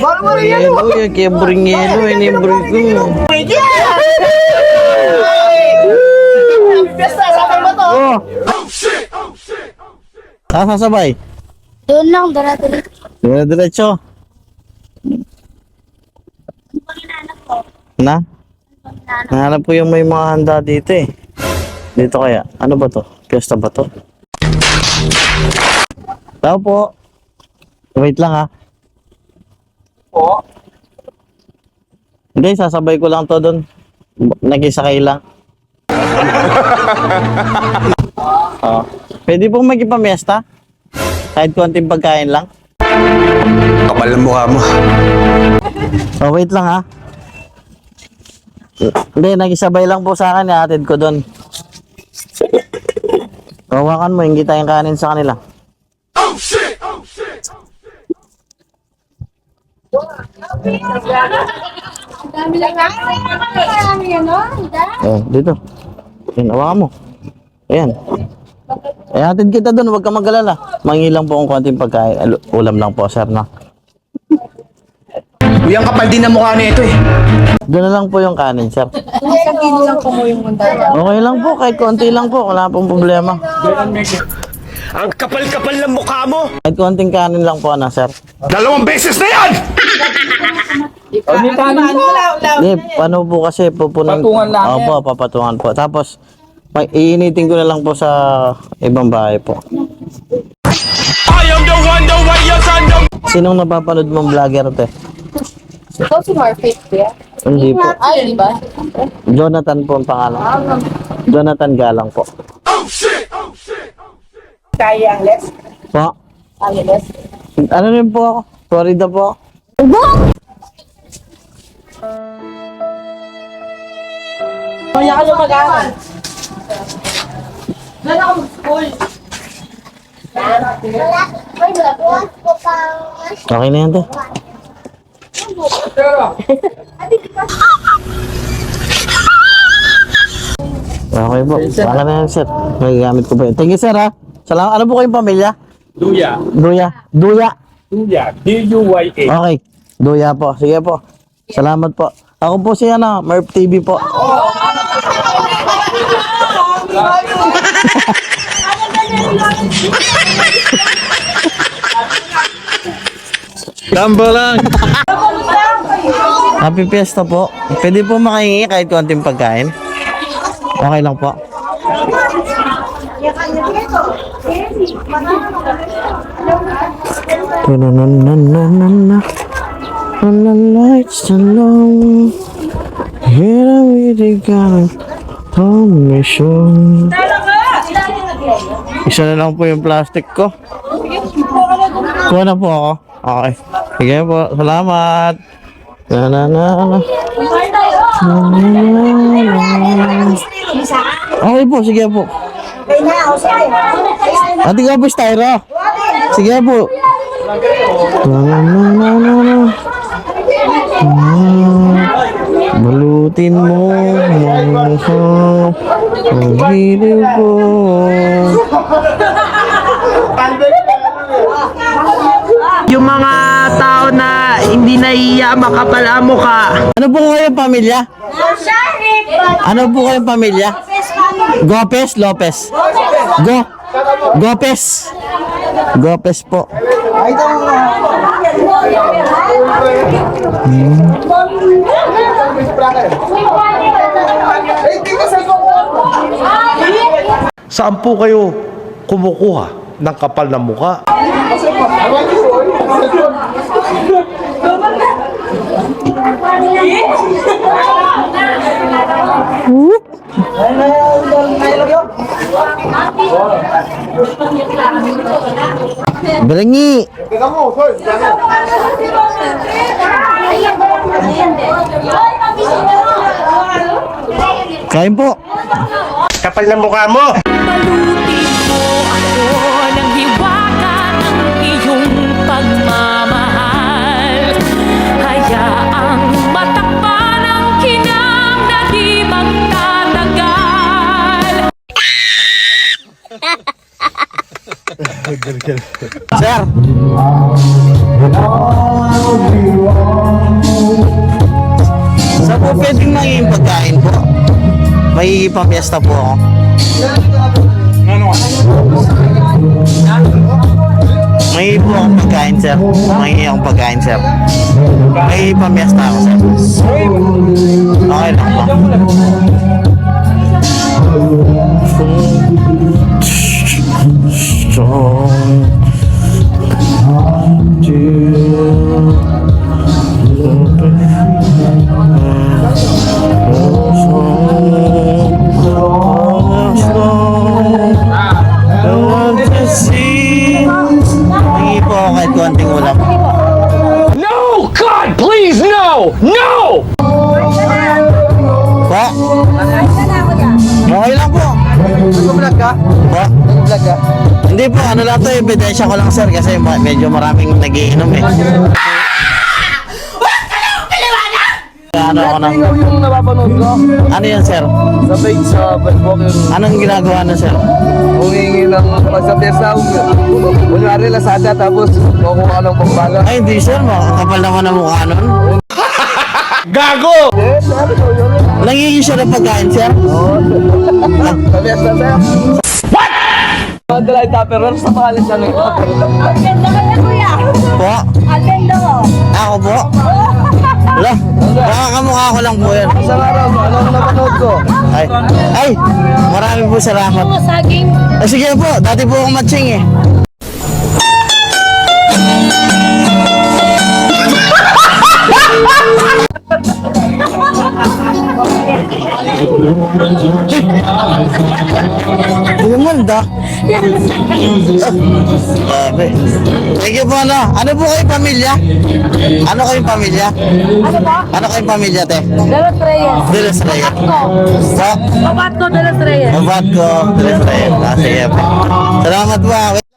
Yelo, yan kaya bring yelo, ini sabay to. Oh. Ah, sasabay. Doon lang, dara-dara. Dire diretso. Na? Nahanap ko yung may mga handa dito eh. Dito kaya. Ano ba to? Fiesta ba to? Tao po. Wait lang ha. Po. Hindi, sasabay ko lang to doon. Nag-isakay lang. oh. Pwede pong magipamiesta? Kahit konting pagkain lang? Kapal ng mukha mo. Oh, wait lang ha. Hindi, nag-isabay lang po sa akin. Atid ko doon. Hawakan mo, hindi tayong kanin sa kanila. Dami lang nga. Yan, no? Oh, dito. Ayan, hawakan mo. Ayan. Eh, atid kita doon, huwag ka mag-alala. Mangilang po ang konting pagkain. Ulam lang po, sir, na. Uy, ang kapal din ng mukha nito eh. Doon na lang po yung kanin, sir. Kilo lang po mo yung mundana. Okay lang po, kahit konti lang po. Wala pong problema. Ang kapal-kapal ng mukha mo. Kahit konting kanin lang po, na, sir. Dalawang beses na yan! Hindi kanin mo. Hindi, paano po kasi pupunan? Patungan lang Opo, papatungan po. Tapos, may, iinitin ko na lang po sa ibang bahay po. I am the one, the way your son, the... Sinong napapanood mong vlogger, te? Ikaw si Marfit, yeah? Hindi po. Ay, di ba? Jonathan po ang pangalan. Jonathan Galang po. Kaya ang less. Po? Ay, yes. Ano rin po ako? Florida po. Kaya ka mag-aaral. Okay na yan, te. Okay po. Saka na yan, sir. Magagamit ko po yun. Thank you, sir, ha? Salamat. Ano po kayong pamilya? Duya. Duya. Duya. Duya. D-U-Y-A. Okay. Duya po. Sige po. Salamat po. Ako po si ano, Merp TV po. Tamba lang. Happy Fiesta po. Pwede po makahingi kahit konting pagkain. Okay lang po. Na-na-na-na-na-na. On the lights alone. Here we the mission. Isa na lang po yung plastic ko. Kuha na po ako. Okay. Sige po. Salamat. Na na na na. Okay po, sige po. Ate ka po, Styro. Sige po. Na na na na na na. Balutin mo mga ang hilig ko. Yung mga tao na hindi naiiya makapal ang mukha. Ano po kayong pamilya? Ano po kayong pamilya? Gopes Lopez. Go. Gopes. Gopes po. Saan po kayo kumukuha ng kapal ng mukha? Berengi. Kain po. Kapal ng mukha mo. Balutin mo ako Sir! Saan po pwedeng magiging pagkain po? May pamiesta po ako. Ano May po akong pagkain, sir. May akong pagkain, sir. May pamiesta ako, sir. Okay lang po. Konting ulam. No! God, please, no! No! Po? Okay lang po. Nag-vlog ka? Po? Nag-vlog ka? Hindi po, ano lang to, ebidensya ko lang sir kasi medyo maraming nagiinom eh. Ano ako? Ikaw yung napapanood ko Ano yan sir? sa page sa Facebook yung Anong ginagawa na sir? humingi ng pag sa pyesa. Kunyari Lazada tapos kukuha ng pambaga. Ay hindi sir, makakapal naman ang mukha nun. Gago! Eh, sabi ko yun. Nangingi siya ng pagkain sir? Sa pyesa sir. What? Mga dalay tupperware sa pangalan siya ng Ang ganda kaya kuya. Po? Ang ganda mo. Ako po? Wala, baka kamukha ko lang po yan. Isang araw, ano ang napanood ko? Ay, ay, marami po salamat. Saging. Eh, sige po, dati po akong matching eh. Bumanda. Sabi. Thank you po ano. Ano po kayong pamilya? Ano kayong pamilya? Ano ba? Ano kayong pamilya, te? Dalas Reyes. Dilas Reyes. Po? Papat ko Dalas Reyes. Mabat ko. Dilas Reyes. Ah, sige. Salamat po. ah.